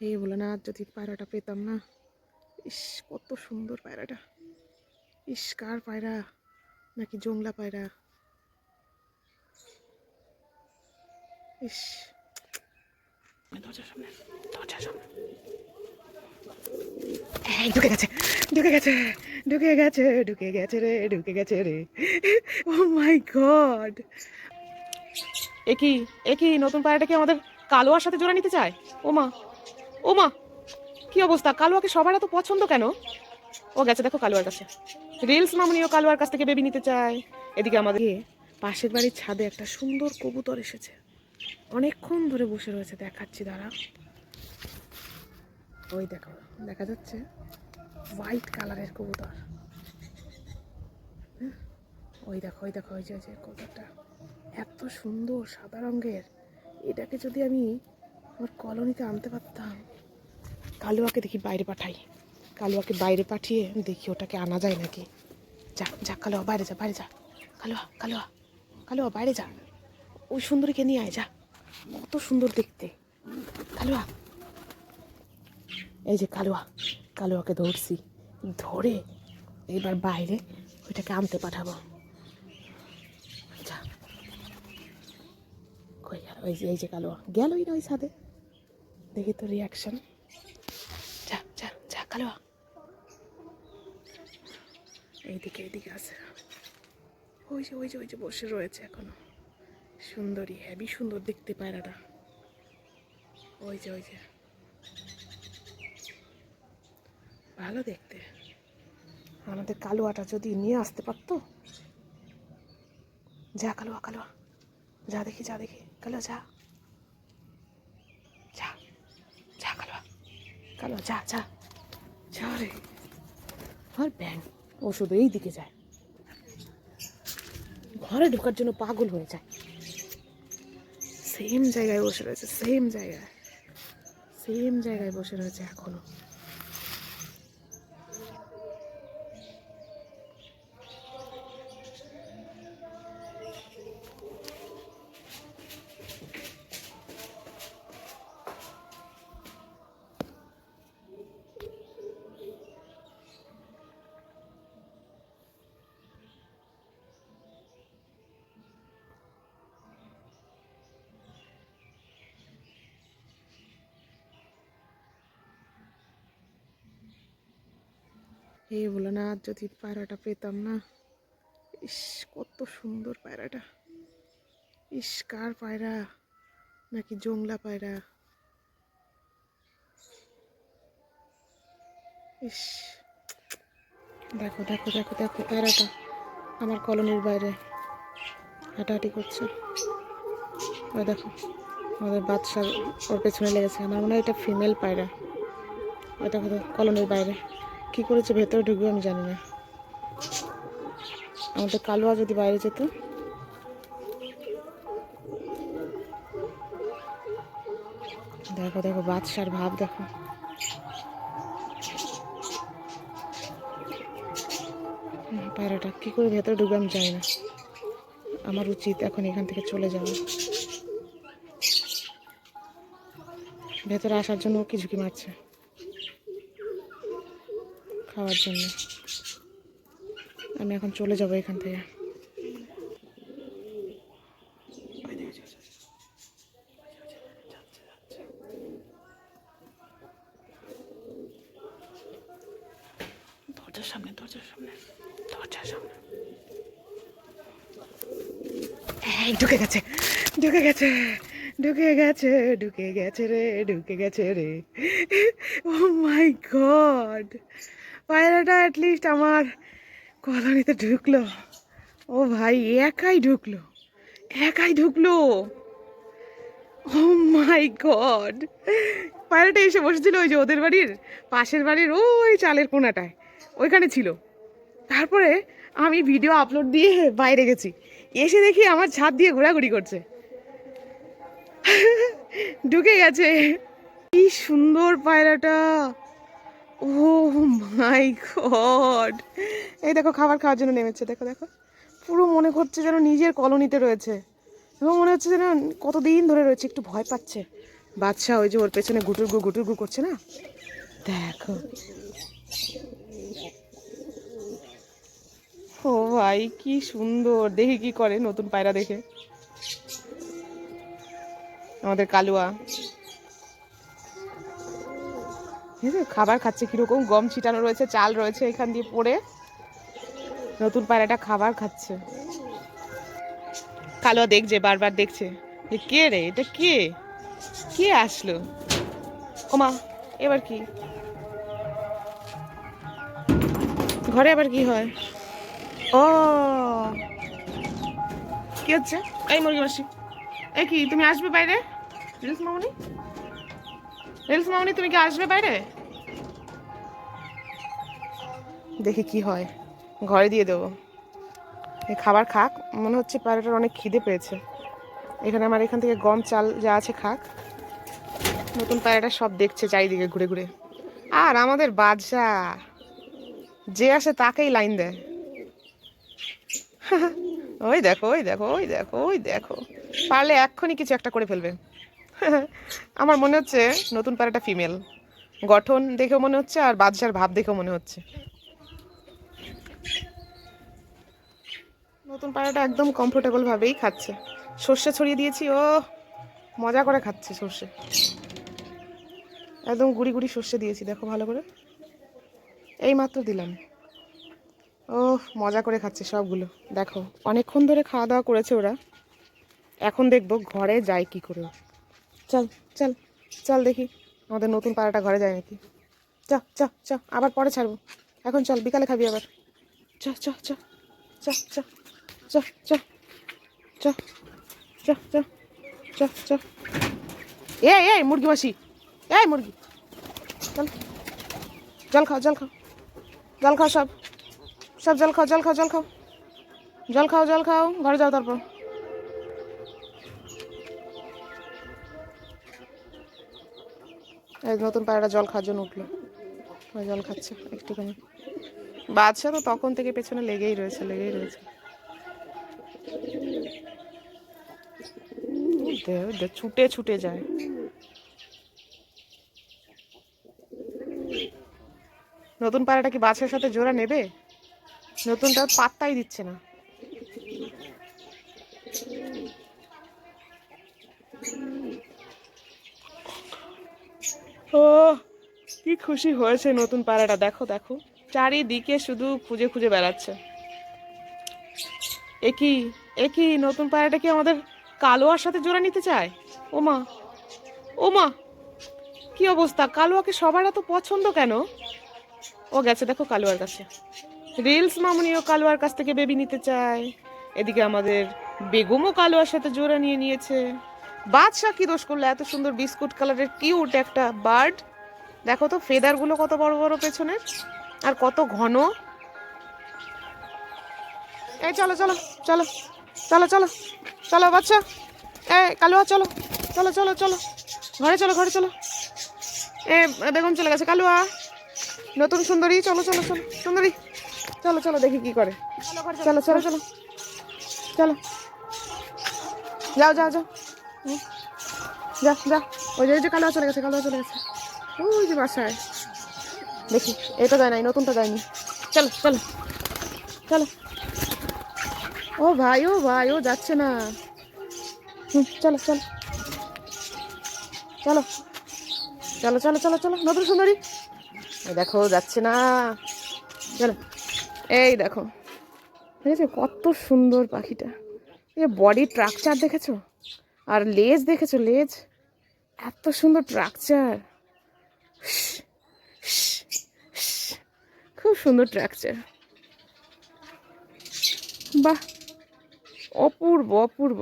এই বলে না আজ যদি পায়রাটা পেতাম না। ইস কত সুন্দর পায়রাটা। ইস কার পায়রা? নাকি জংলা পায়রা? ইস। দরজার সামনে দরজার সামনে। ঢুকে গেছে ঢুকে গেছে ঢুকে গেছে ঢুকে গেছে রে ঢুকে গেছে রে। Oh my God. একই একই নতুন পায়রাটা কি আমাদের কালোয়ার সাথে জোড়া নিতে চায়? ওমা ওমা কি অবস্থা? কালোয়াকে সবার এত পছন্দ কেন? ও গেছে, দেখো কালোয়ার কাছে। রিলস মামনিও কালোয়ার কাছ থেকে বেবি নিতে চায়। এদিকে আমাদের পাশের বাড়ির ছাদে একটা সুন্দর কবুতর এসেছে। অনেকক্ষণ ধরে বসে রয়েছে, দেখাচ্ছি, দাঁড়া। ওই দেখো, দেখা যাচ্ছে হোয়াইট কালারের কবুতর। হ্যাঁ? ওই দেখো ওই দেখো, ওই যে যে কবুতরটা। এত সুন্দর সাদা রঙের। এটাকে যদি আমি আমার কলোনিতে আনতে পারতাম কালুয়াকে দেখি বাইরে পাঠাই। কালুয়াকে বাইরে পাঠিয়ে দেখি ওটাকে আনা যায় নাকি। যা যা, কালুয়া, বাইরে যা বাইরে যা। কালুয়া কালুয়া কালুয়া, বাইরে যা। ওই সুন্দরীকে নিয়ে আয়, যা। কত সুন্দর দেখতে। কালুয়া। এই যে কালুয়া, কালুয়াকে ধরছি। ধরে এবার বাইরে ওইটাকে আনতে পাঠাবো। ওই যে, এই যে কালুয়া। গেলই না ওই ছাদে। দেখি তো রিয়াকশন কালুয়া এইদিকে এইদিকে আছে। ওই যে ওই যে ওই যে বসে রয়েছে এখনও। সুন্দরী হেভি সুন্দর দেখতে পায়রাটা। ওই যে ওই যে। ভালো দেখতে। আমাদের কালুয়াটা যদি নিয়ে আসতে পারতো? যা, কালুয়া কালুয়া। যা দেখি যা দেখি। কালুয়া, যা। যা যা, কালুয়া। কালুয়া, যা যা। যা আর ব্যাং ও শুধু এই দিকে যায়। ঘরে ঢোকার জন্য পাগল হয়ে যায়। সেম জায়গায় বসে রয়েছে সেম জায়গায়। সেম জায়গায় বসে রয়েছে এখনও। না আজ যদি পায়রাটা পেতাম না। ইস কত সুন্দর পায়রাটা। ইস কার পায়রা? নাকি জংলা পায়রা? ইস। দেখো দেখো দেখো দেখো পায়রাটা আমার কলোনির বাইরে। হাঁটাহাঁটি করছে। ওই দেখো আমাদের বাচ্চা ওর পেছনে লেগেছে। আমার মনে হয় এটা ফিমেল পায়রা। ওই দেখো, কলোনির বাইরে। কি করেছে, ভেতরে ঢুকবে আমি জানি না। আমাদের কালুয়া যদি বাইরে যেত। দেখো দেখো, বাদশার ভাব দেখো। পায়রাটা কি করে ভেতরে ঢুকবে আমি জানি না। আমার উচিত এখন এখান থেকে চলে যাওয়া। ভেতরে আসার জন্য কি ঝুঁকি মারছে? খাওয়ার জন্য। আমি এখন চলে যাব এখান থেকে। দরজার সামনে দরজার সামনে দরজার সামনে। ঢুকে গেছে ঢুকে গেছে ঢুকে গেছে ঢুকে গেছে রে ঢুকে গেছে রে। ও মাই গড পায়রাটা অ্যাটলিস্ট আমার কলোনিতে ঢুকলো। ও ভাই, একাই ঢুকলো। একাই ঢুকলো। ও মাই গড পায়রাটা এসে বসেছিল ওই যে ওদের বাড়ির পাশের বাড়ির ওই চালের কোনাটায়, ওইখানে ছিল। তারপরে আমি ভিডিও আপলোড দিয়ে বাইরে গেছি। এসে দেখি আমার ছাদ দিয়ে ঘোরাঘুরি করছে। ঢুকে গেছে। কি সুন্দর পায়রাটা! My God. এই দেখো, খাবার খাওয়ার জন্য নেমেছে। দেখো দেখো। পুরো মনে করছে যেন নিজের কলোনিতে রয়েছে। এবং মনে হচ্ছে যেন কতদিন ধরে রয়েছে, একটু ভয় পাচ্ছে। বাচ্চা ওই যে ওর পেছনে গুটুর গু গুটুর গু করছে না? দেখো। ও ভাই, কি সুন্দর। দেখি কি করে নতুন পায়রা দেখে। আমাদের কালুয়া। এই যে খাবার খাচ্ছে কীরকম, গম ছিটানো রয়েছে, চাল রয়েছে এখান দিয়ে পড়ে। নতুন পায়রাটা খাবার খাচ্ছে। কালো দেখছে, বারবার দেখছে। যে কে রে, এটা কে? কে আসলো? ওমা এবার কি? ঘরে আবার কি হয়? ও। কি হচ্ছে? এই মুরগি মাসি এই কি, তুমি আসবে বাইরে? মামনি? রিলস মামনি তুমি কি আসবে বাইরে? দেখি কি হয়। ঘরে দিয়ে দেবো। এই খাবার খাক, মনে হচ্ছে পায়রাটার অনেক খিদে পেয়েছে। এখানে আমার এখান থেকে গম, চাল যা আছে খাক। নতুন পায়রাটা সব দেখছে চারিদিকে ঘুরে ঘুরে। আর আমাদের বাদশা, যে আসে তাকেই লাইন দেয়। ওই দেখো ওই দেখো ওই দেখো ওই দেখো। পারলে এক্ষুনি কিছু একটা করে ফেলবে। আমার মনে হচ্ছে নতুন পায়রাটা ফিমেল গঠন দেখেও মনে হচ্ছে আর বাদশার ভাব দেখেও মনে হচ্ছে। নতুন পায়রাটা একদম কমফোর্টেবল ভাবেই খাচ্ছে। সর্ষে ছড়িয়ে দিয়েছি, ও, মজা করে খাচ্ছে সর্ষে। একদম গুড়ি গুড়ি সর্ষে দিয়েছি, দেখো ভালো করে। এই মাত্র দিলাম। ও মজা করে খাচ্ছে সবগুলো। দেখো, অনেকক্ষণ ধরে খাওয়া দাওয়া করেছে ওরা। এখন দেখব ঘরে যায় কি করে। চল চল চল দেখি আমাদের নতুন পাড়াটা ঘরে যায় নাকি চ চ চ আবার পরে ছাড়বো এখন চল বিকালে খাবি আবার চ চ চ চ চ চ চ চ চ চ চ চ এই এই মুরগি মাসি এই মুরগি চল জল খাও জল খাও জল খাও সব সব জল খাও জল খাও জল খাও জল খাও জল খাও ঘরে যাও তারপর নতুন পায়রাটা জল খাওয়ার জন্য উঠল। জল খাচ্ছে একটুখানি। বাচ্চা তো তখন থেকে পেছনে লেগেই রয়েছে লেগেই রয়েছে। ছুটে ছুটে যায়। নতুন পায়রাটা কি বাচ্চার সাথে জোড়া নেবে? নতুনটা পাত্তাই দিচ্ছে না ও খুশি হয়েছে নতুন পায়রাটা দেখো দেখো। চারিদিকে শুধু খুঁজে খুঁজে বেড়াচ্ছে। একই একই নতুন পাড়াটা কি আমাদের কালোয়ার সাথে জোড়া নিতে চায়? ওমা ওমা কি অবস্থা? কালোয়াকে সবার এত পছন্দ কেন? ও গেছে, দেখো কালোয়ার কাছে। রিলস মামনিও কালোয়ার কাছ থেকে বেবি নিতে চায়। এদিকে আমাদের বেগমও কালোয়ার সাথে জোড়া নিয়ে নিয়েছে। বাদশা কি দোষ করল? এত সুন্দর বিস্কুট কালারের কিউট একটা বার্ড। দেখো তো ফেদারগুলো কত বড় বড় পেছনের আর কত ঘন এই চলো চলো চলো চলো চলো চলো বাচ্চা এই কালুয়া চলো চলো চলো চলো ঘরে চলো ঘরে চলো এ বেগম চলে গেছে কালুয়া নতুন সুন্দরী চলো চলো চলো সুন্দরী চলো চলো দেখি কি করে চলো চলো চলো চলো যাও যাও যাও। যা যে ওই যে কালোয়া চলে গেছে কালোয়া চলে গেছে ওই যে বাসায়। দেখি, এটা দেয় নাই, নতুনটা দেয়নি চলো চলো চলো। ও ভাই ও ভাই, ও যাচ্ছে না। হুম, চলো চলো। চলো চলো চলো চলো চলো, নতুন সুন্দরী। দেখো, যাচ্ছে না। চলো, এই দেখো। দেখেছ কত সুন্দর পাখিটা? এ বডি স্ট্রাকচার দেখেছ? আর লেজ দেখেছ, লেজ? এত সুন্দর স্ট্রাকচার খুব সুন্দর স্ট্রাকচার বাহ! অপূর্ব অপূর্ব।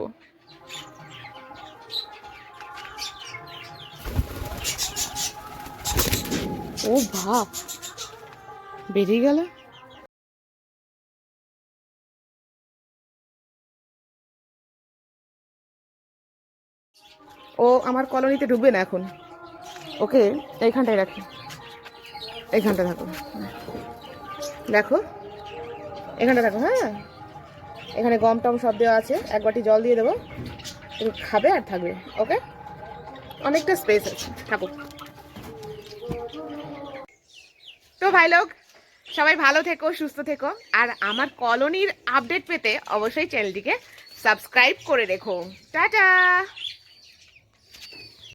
ও ভাব বেরিয়ে গেল? ও আমার কলোনিতে ঢুকবে না এখন। ওকে, এইখানটায় রাখি। এইখানটা থাকো। দেখো। এখানটা দেখো হ্যাঁ? এখানে গম টম সব দেওয়া আছে। এক বাটি জল দিয়ে দেবো। তুমি খাবে আর থাকবে, ওকে? অনেকটা স্পেস আছে। থাকুক তো ভাই লোক, সবাই ভালো থেকো, সুস্থ থেকো। আর আমার কলোনির আপডেট পেতে অবশ্যই চ্যানেলটিকে সাবস্ক্রাইব করে রেখো। টাটা!